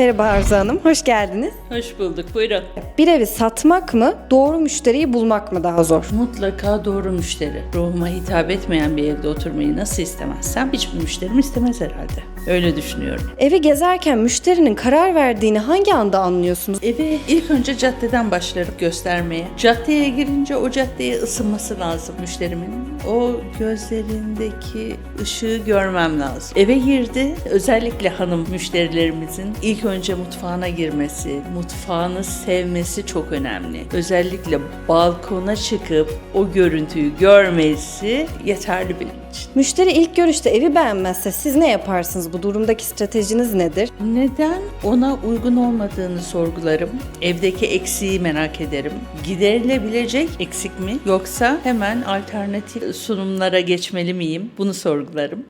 Merhaba Arzu Hanım, hoş geldiniz. Hoş bulduk. Buyurun. Bir evi satmak mı, doğru müşteriyi bulmak mı daha zor? Mutlaka doğru müşteri. Ruhuma hitap etmeyen bir evde oturmayı nasıl istemezsem hiçbir müşterim istemez herhalde. Öyle düşünüyorum. Evi gezerken müşterinin karar verdiğini hangi anda anlıyorsunuz? Evi ilk önce caddeden başlarım göstermeye. Caddeye girince o caddeye ısınması lazım müşterimin. O gözlerindeki ışığı görmem lazım. Eve girdi. Özellikle hanım müşterilerimizin ilk önce mutfağına girmesi, mutfağını sevmesi çok önemli. Özellikle balkona çıkıp o görüntüyü görmesi yeterli benim için. Müşteri ilk görüşte evi beğenmezse siz ne yaparsınız? Bu durumdaki stratejiniz nedir? Neden ona uygun olmadığını sorgularım. Evdeki eksiği merak ederim. Giderilebilecek eksik mi yoksa hemen alternatif sunumlara geçmeli miyim? Bunu sorgularım.